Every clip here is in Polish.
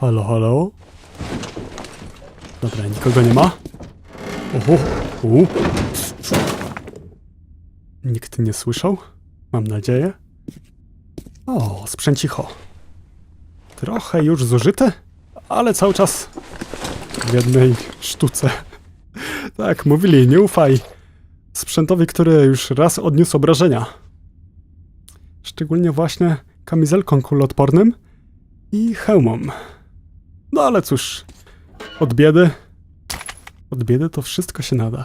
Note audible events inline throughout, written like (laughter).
Halo, halo? Dobra, nikogo nie ma. Oho, u. Nikt nie słyszał? Mam nadzieję. O, sprzęcicho. Trochę już zużyte, ale cały czas w jednej sztuce. Tak, mówili, nie ufaj sprzętowi, który już raz odniósł obrażenia. Szczególnie właśnie kamizelką kuloodpornym i hełmom. No ale cóż, od biedy, od biedy to wszystko się nada.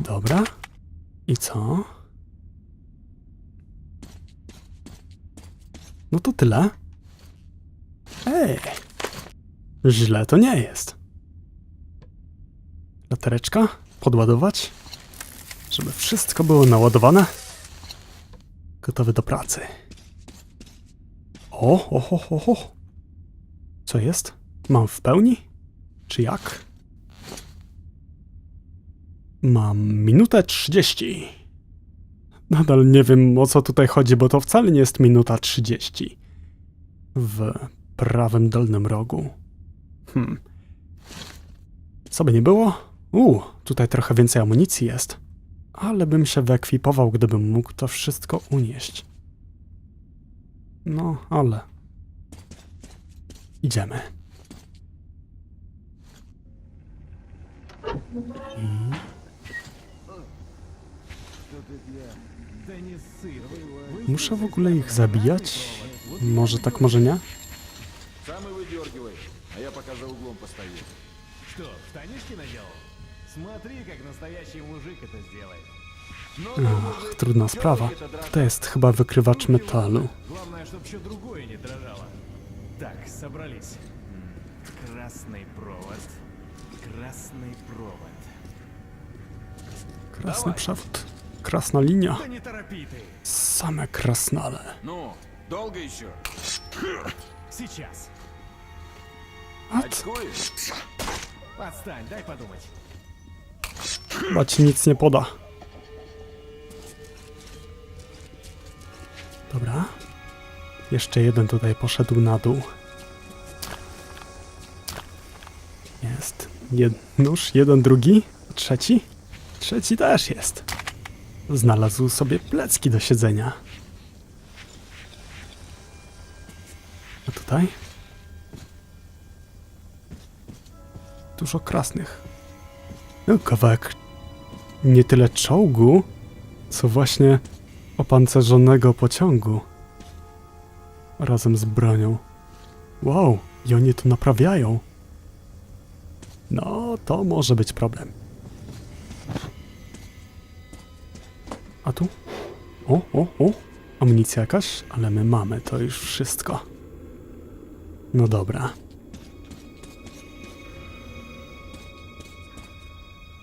Dobra. I co? No to tyle. Ej, źle to nie jest. Latareczka, podładować, żeby wszystko było naładowane. Gotowy do pracy. O, o, o, o, o. Co jest? Mam w pełni? Czy jak? Mam minutę 30. Nadal nie wiem o co tutaj chodzi, bo to wcale nie jest minuta 30. W prawym dolnym rogu. Hmm. Co by nie było? U, tutaj trochę więcej amunicji jest. Ale bym się wyekwipował, gdybym mógł to wszystko unieść. No, ale Idziemy. I... Muszę w ogóle ich zabijać? Może tak, może nie? Сам и выдергивай, а я пока за углом постою. Что, штанишки наделал? Смотри, как настоящий мужик это сделает. Ach, trudna sprawa. To jest chyba wykrywacz metalu. Главное, чтобы еще другое не дрожало. Так, собрались. Красный провод. Красный провод. Krasny przewód. Krasna linia. Да не торопи ты. Same krasnale. Ну, долго еще? Сейчас. A t- Очкуешь? Отстань, дай подумать. chyba ci nic nie poda. Dobra. Jeszcze jeden tutaj poszedł na dół. Jed nóż, jeden, drugi. Trzeci? Trzeci też jest. Znalazł sobie plecki do siedzenia. A tutaj? Dużo krasnych. No, kawałek nie tyle czołgu, co właśnie opancerzonego pociągu. Razem z bronią. Wow, i oni to naprawiają. No, to może być problem. A tu? O, o, o! Amunicja jakaś, ale my mamy to już wszystko. No dobra.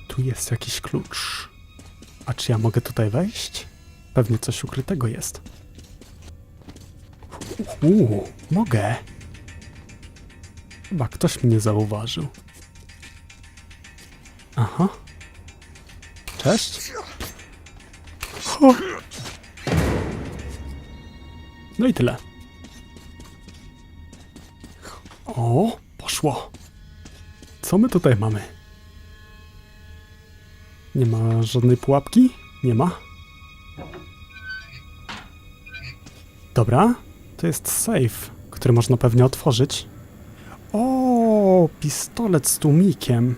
Tu jest jakiś klucz. A czy ja mogę tutaj wejść? Pewnie coś ukrytego jest. Uuu, mogę. Chyba ktoś mnie zauważył. Aha. Cześć. No i tyle. O, poszło. Co my tutaj mamy? Nie ma żadnej pułapki? Nie ma? Dobra, to jest safe, który można pewnie otworzyć. O, pistolet z tłumikiem.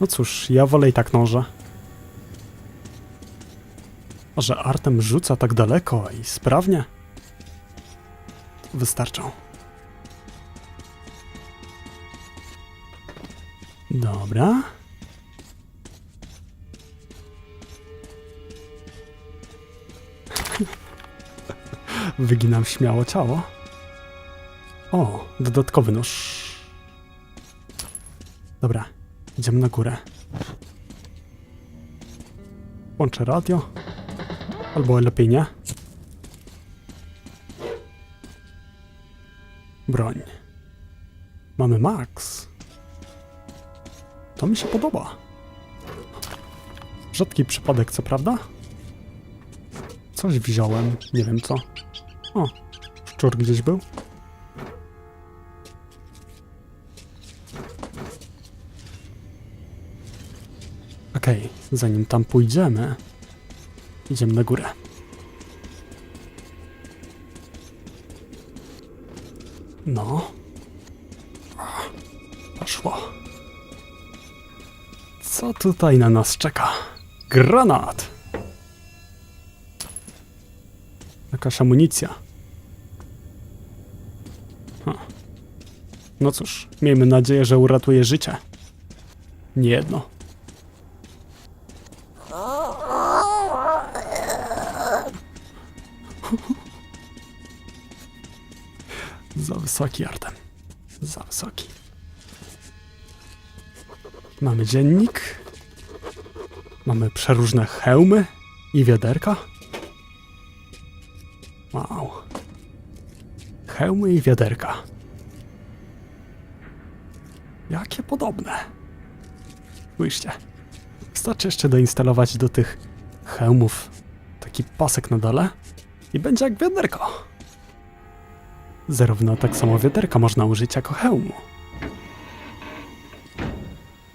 No cóż, ja wolę i tak noże. A że Artem rzuca tak daleko i sprawnie, wystarczą. Dobra. (laughs) Wyginam śmiało ciało. O, dodatkowy nóż. Dobra, idziemy na górę. Łączę radio. Albo lepiej nie. Broń. Mamy Max. To mi się podoba. Rzadki przypadek, co prawda? Coś wziąłem, nie wiem co. O, szczur gdzieś był. Zanim tam pójdziemy, idziemy na górę. No. Poszło. Co tutaj na nas czeka? Granat! Jakaś amunicja. Ha. No cóż, miejmy nadzieję, że uratuje życie. Nie jedno. Wysoki, Artem. Za wysoki. Mamy dziennik. Mamy przeróżne hełmy i wiaderka. Wow. Hełmy i wiaderka. Jakie podobne. Spójrzcie. Wystarczy jeszcze doinstalować do tych hełmów taki pasek na dole i będzie jak wiaderko. Zarówno tak samo wiaderka można użyć jako hełmu.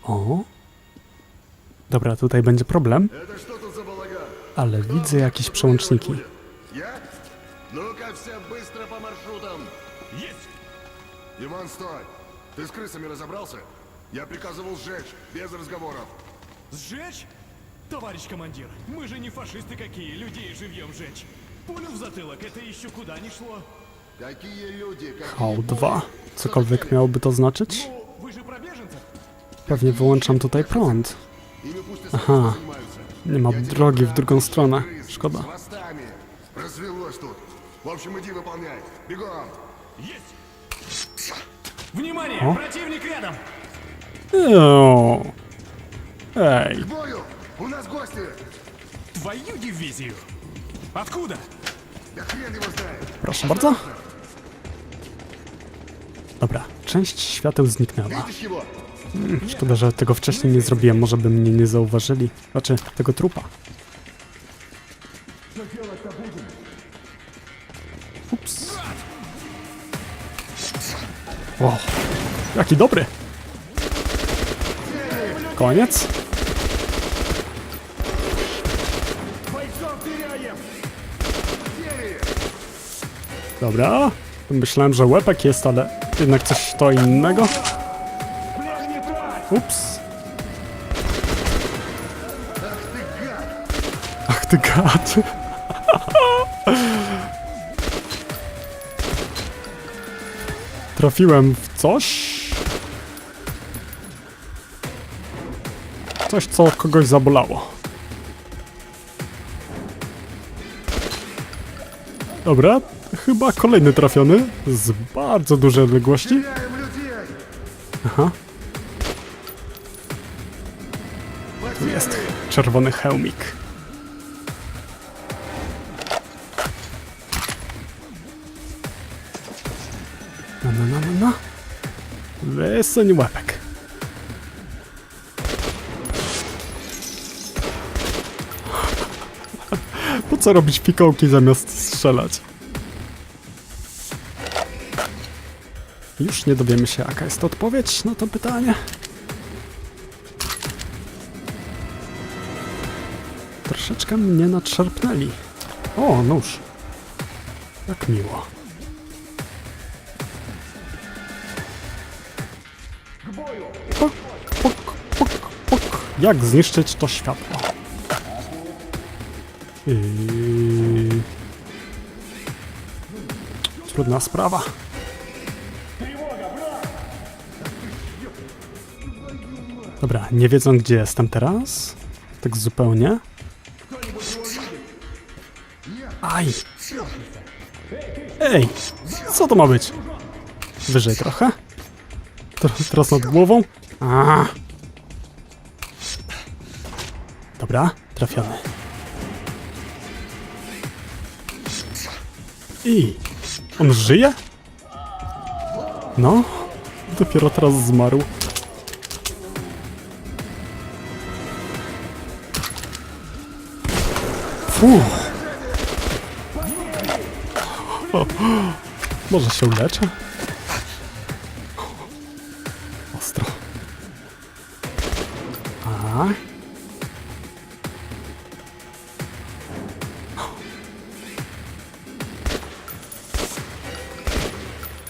O. Dobra, tutaj będzie problem, Это что тут за балаган? ale widzę jakieś przełączniki. Я? Ну-ка все быстро по маршрутам. Есть! Иван, стой! Ты с крысами разобрался? Я приказывал сжечь, без разговоров. Сжечь? Товарищ командир, мы же не фашисты какие, людей живьем жечь. Пулю в затылок, это еще куда ни шло. Какие люди, какие... V2. Cokolwiek miałoby to znaczyć? Ну, вы же про беженцев? Pewnie wyłączam tutaj prąd. Ими пусть и Ага. сами занимаются. Nie ma Я тебе drogi w говорю, drugą stronę. крысы С Szkoda. хвостами. Развелось тут. В общем, иди выполняй. Бегом. Есть! Внимание! О. Противник рядом! Eee. Ej, К бою! У нас гости! Твою дивизию! Откуда? Да хрен его знает. proszę bardzo. Dobra, część świateł zniknęła. Hmm, szkoda, że tego wcześniej nie zrobiłem. Może by mnie nie zauważyli. Znaczy, tego trupa. Ups. O, jaki dobry! Koniec? Dobra. Myślałem, że łepek jest, ale jednak coś to innego. Ups. Ach ty gad. (laughs) Trafiłem w coś. Coś, co kogoś zabolało. Dobra, Chyba kolejny trafiony z bardzo dużej odległości. Aha. Tu jest czerwony hełmik. No, no, no, no, no. Wysuń łapek. (laughs) Po co robić fikołki zamiast strzelać? Już nie dowiemy się, jaka jest odpowiedź na to pytanie. Troszeczkę mnie nadszarpnęli. O, nóż. Jak miło. Pok, pok, pok, pok. Jak zniszczyć to światło? Yy... Trudna sprawa. Nie wiedzą gdzie jestem teraz? Tak zupełnie? Aj! Ej! Co to ma być? Wyżej trochę? Tr- Teraz nad głową? A. Dobra, trafiony. I on żyje? No, dopiero teraz zmarł. Uff. O, może się uleczę? Ostro. A.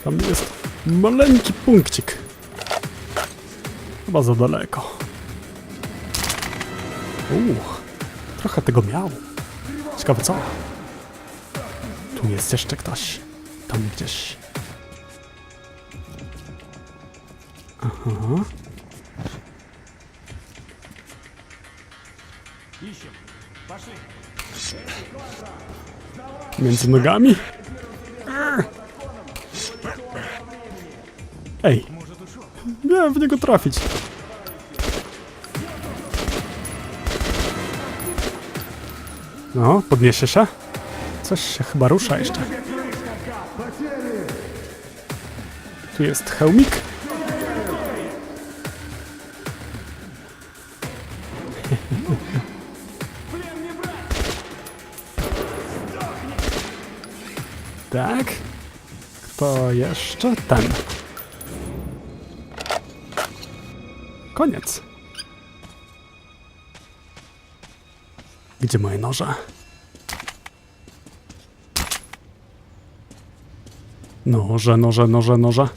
Tam jest maleńki punkcik. Chyba za daleko. Uch, trochę tego miało. Ciekawe co? Tu jest jeszcze ktoś. Tam gdzieś. Aha. Między nogami? Ej! Miałem w niego trafić. No, podniesie się. Coś się chyba rusza jeszcze. Tu jest hełmik. (laughs) Tak. Kto jeszcze? Ten. Koniec. Gdzie moje noże? Noże, noże, noże, noże.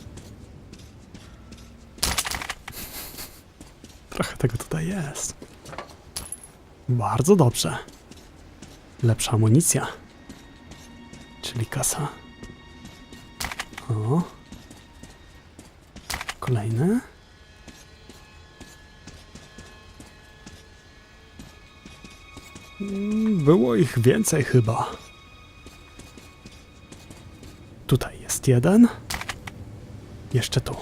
Trochę tego tutaj jest. Bardzo dobrze. Lepsza amunicja. Czyli kasa. O. Kolejne. Było ich więcej chyba. Tutaj jest jeden. Jeszcze tu.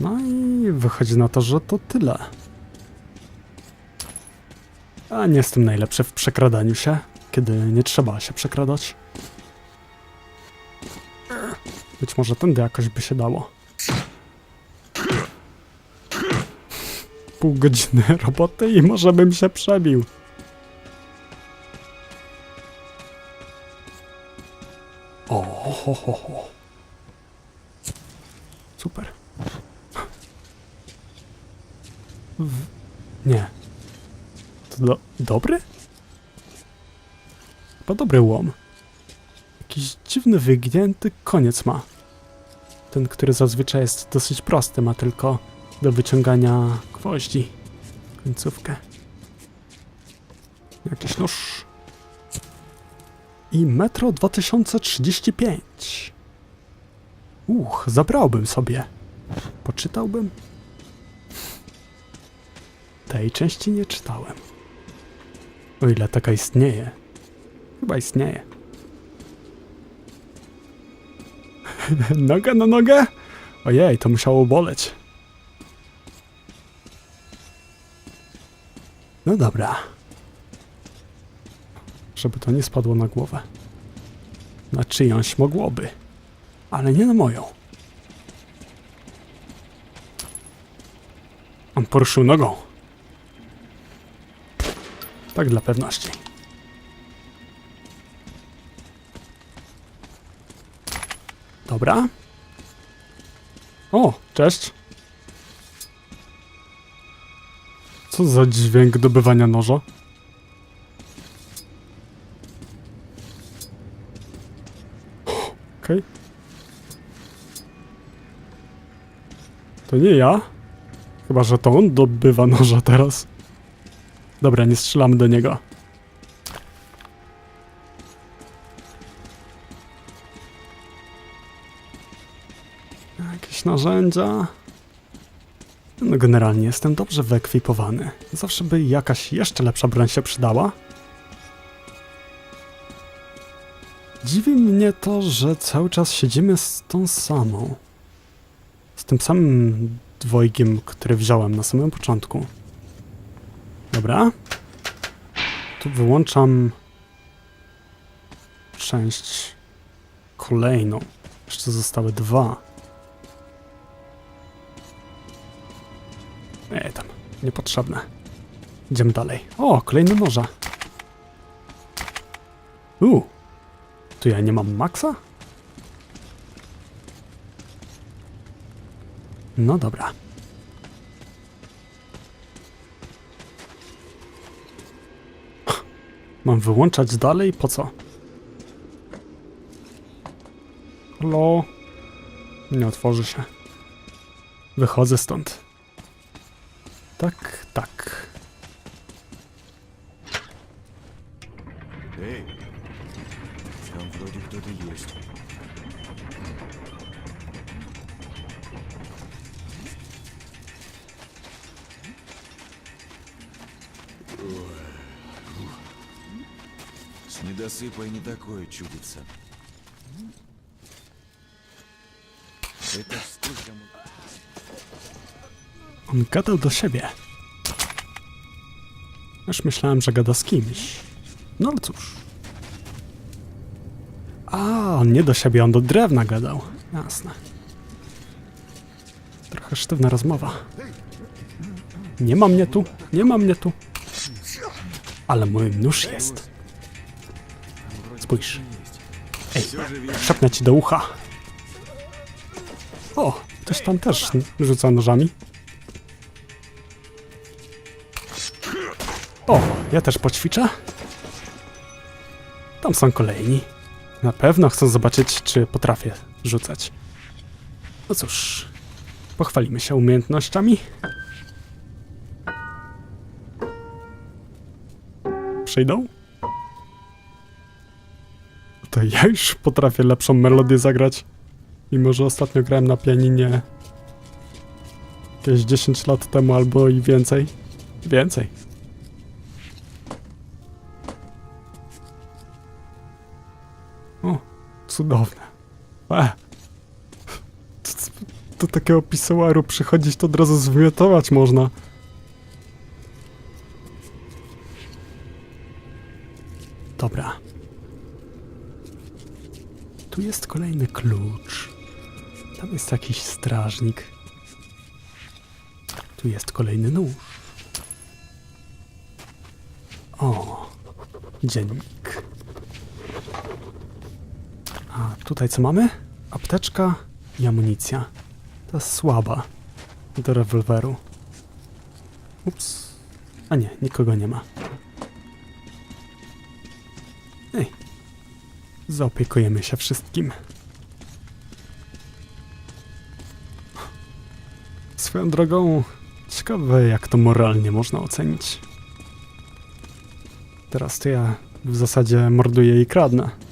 No i wychodzi na to, że to tyle. A nie jestem najlepszy w przekradaniu się, kiedy nie trzeba się przekradać. Być może tędy jakoś by się dało. Pół godziny (laughs) roboty i może bym się przebił. O, ho, ho, ho. Super. W... Nie. To do... dobry? Chyba dobry łom. Jakiś dziwny, wygnięty koniec ma. Ten, który zazwyczaj jest dosyć prosty, ma tylko do wyciągania gwoździ. Końcówkę. Jakiś nóż. I Metro 2035. Uch, zabrałbym sobie. Poczytałbym. Tej części nie czytałem. O ile taka istnieje. Chyba istnieje. (laughs) Noga na nogę? Ojej, to musiało boleć. No dobra. Żeby to nie spadło na głowę. Na czyjąś mogłoby. Ale nie na moją. On poruszył nogą. Tak dla pewności. Dobra. O, cześć. Co za dźwięk dobywania noża? Okej. To nie ja. Chyba, że to on dobywa noża teraz. Dobra, nie strzelamy do niego. Jakieś narzędzia. No generalnie jestem dobrze wyekwipowany. Zawsze by jakaś jeszcze lepsza broń się przydała. Dziwi mnie to, że cały czas siedzimy z tą samą. Z tym samym dwojgiem, który wziąłem na samym początku. Dobra. Tu wyłączam część kolejną. Jeszcze zostały dwa. Niepotrzebne. Idziemy dalej. O, kolejne noże. U, tu ja nie mam maksa? No dobra. Mam wyłączać dalej? Po co? Halo? Nie otworzy się. Wychodzę stąd. Так, так. Эй, там вроде кто-то есть. С недосыпой не такое чудится. Это On gadał do siebie. Już myślałem, że gada z kimś. No cóż. A, on nie do siebie, on do drewna gadał. Jasne. Trochę sztywna rozmowa. Nie ma mnie tu, nie ma mnie tu. Ale mój nóż jest. Spójrz. Ej, szepnę ci do ucha. O, ktoś tam też rzuca nożami. Ja też poćwiczę. Tam są kolejni. Na pewno chcą zobaczyć, czy potrafię rzucać. No cóż, pochwalimy się umiejętnościami. Przyjdą? To ja już potrafię lepszą melodię zagrać. Mimo, że ostatnio grałem na pianinie jakieś 10 lat temu albo i więcej. Więcej. Cudowne. E. Do takiego pisoaru przychodzić to od razu zwymiotować można. Dobra. Tu jest kolejny klucz. Tam jest jakiś strażnik. Tu jest kolejny nóż. O, dziennik. A tutaj co mamy? Apteczka i amunicja. Jest słaba. Do rewolweru. Ups. A nie, nikogo nie ma. Ej. Zaopiekujemy się wszystkim. Swoją drogą, ciekawe jak to moralnie można ocenić. Teraz to ja w zasadzie morduję i kradnę.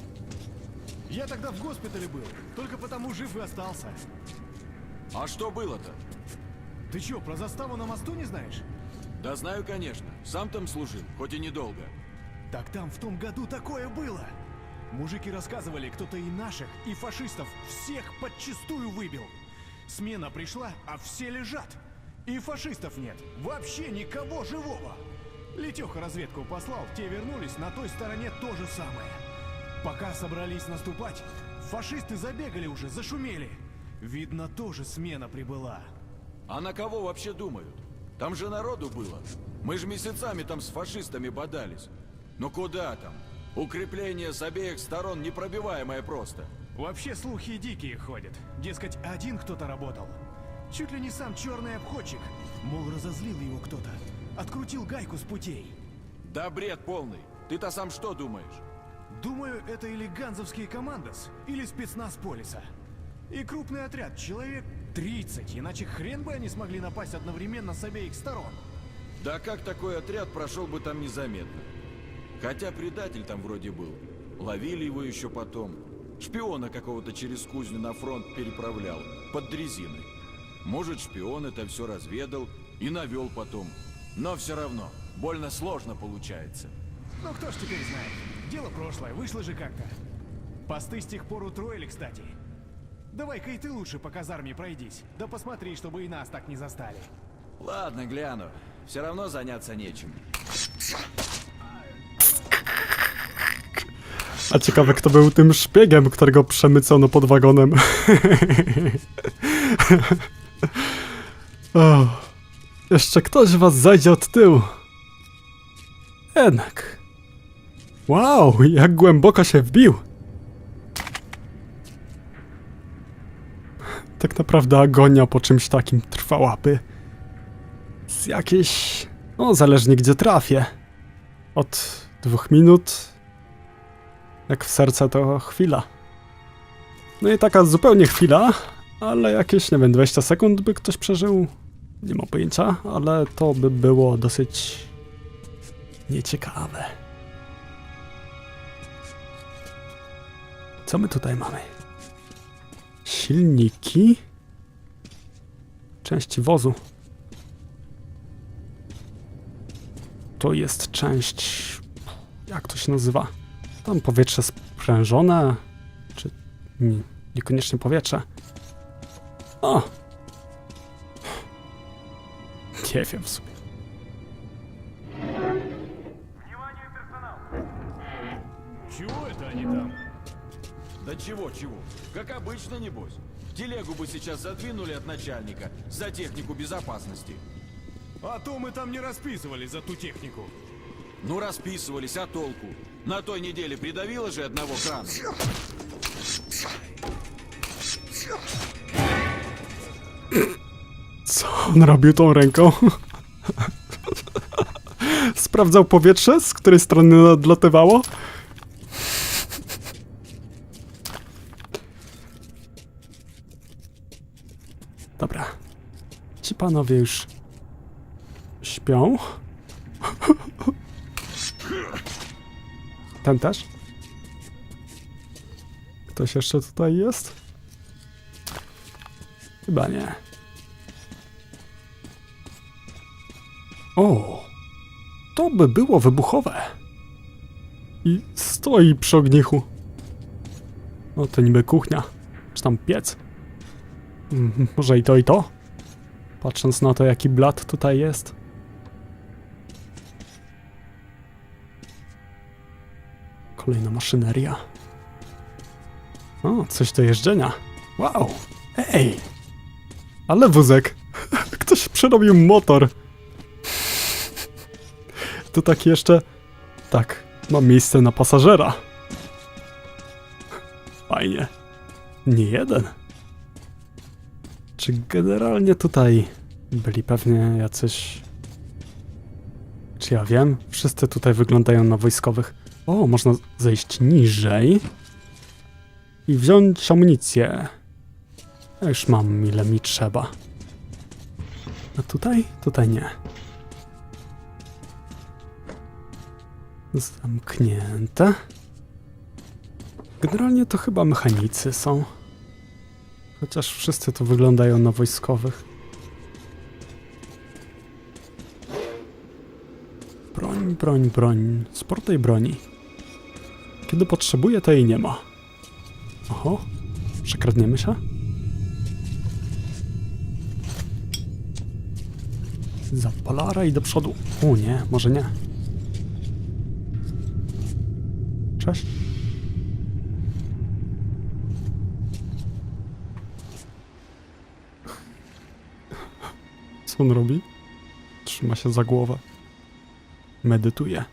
Тогда в госпитале был, только потому жив и остался. А что было-то? Ты чё, про заставу на мосту не знаешь? Да знаю, конечно. Сам там служил, хоть и недолго. Так там в том году такое было. Мужики рассказывали, кто-то и наших, и фашистов всех подчистую выбил. Смена пришла, а все лежат. И фашистов нет. Вообще никого живого. Летеха разведку послал, те вернулись, на той стороне то же самое. Пока собрались наступать, фашисты забегали уже, зашумели. Видно, тоже смена прибыла. А на кого вообще думают? Там же народу было. Мы же месяцами там с фашистами бодались. Но куда там? Укрепление с обеих сторон непробиваемое просто. Вообще слухи дикие ходят. Дескать, один кто-то работал. Чуть ли не сам черный обходчик. Мол, разозлил его кто-то. Открутил гайку с путей. Да бред полный. Ты-то сам что думаешь? Думаю, это или ганзовские командос, или спецназ Полиса. И крупный отряд, человек 30, иначе хрен бы они смогли напасть одновременно с обеих сторон. Да как такой отряд прошел бы там незаметно? Хотя предатель там вроде был. Ловили его еще потом. Шпиона какого-то через кузню на фронт переправлял. Под дрезиной. Может, шпион это все разведал и навел потом. Но все равно, больно сложно получается. Ну кто ж теперь знает. Дело прошлое, вышло же как-то. Посты с тех пор утроили, кстати. Давай-ка и ты лучше по казарме пройдись. Да посмотри, чтобы и нас так не застали. Ладно, гляну. Все равно заняться нечем. A ciekawe, kto był tym szpiegiem, którego przemycono pod wagonem. o, jeszcze ktoś was zajdzie od tyłu. Jednak. Wow, jak głęboko się wbił. Tak naprawdę agonia po czymś takim trwałaby. Z jakiejś... No, zależnie gdzie trafię. Od dwóch minut jak w serce to chwila. No i taka zupełnie chwila, ale jakieś, nie wiem, 20 sekund by ktoś przeżył. Nie mam pojęcia, ale to by było dosyć nieciekawe. Co my tutaj mamy? Silniki. Części wozu. To jest część. Jak to się nazywa? Tam powietrze sprężone. Czy nie, niekoniecznie powietrze. O! Nie wiem w sumie. Да чего-чего? Как обычно, небось. Телегу бы сейчас задвинули от начальника за технику безопасности. А то мы там не расписывались за ту технику. Ну, расписывались, а толку? На той неделе придавило же одного крана. Co on robił tą ręką? Sprawdzał powietrze, z której strony nadlatywało? Dobra. Ci panowie już śpią. Ten też? Ktoś jeszcze tutaj jest? Chyba nie. O, to by było wybuchowe. I stoi przy ognichu. No to niby kuchnia, czy tam piec. (laughs) Może i to i to? Patrząc na to, jaki blat tutaj jest. Kolejna maszyneria. O, coś do jeżdżenia. Wow! Ej! Ale wózek! (laughs) Ktoś przerobił motor. (laughs) To tak jeszcze. Tak, mam miejsce na pasażera. Fajnie. Nie jeden. Czy generalnie tutaj byli pewnie jacyś. Czy ja wiem? Wszyscy tutaj wyglądają na wojskowych. O, można zejść niżej i wziąć amunicję. Ja już mam ile mi trzeba. A tutaj? Tutaj nie. Zamknięte. Generalnie to chyba mechanicy są. Chociaż wszyscy tu wyglądają na wojskowych. Broń, broń, broń. Sporo tej broni. Kiedy potrzebuję, to jej nie ma. Oho, przekradniemy się? Za polara i do przodu. O nie, może nie. Cześć. Co on robi? Trzyma się za głowę. Medytuje.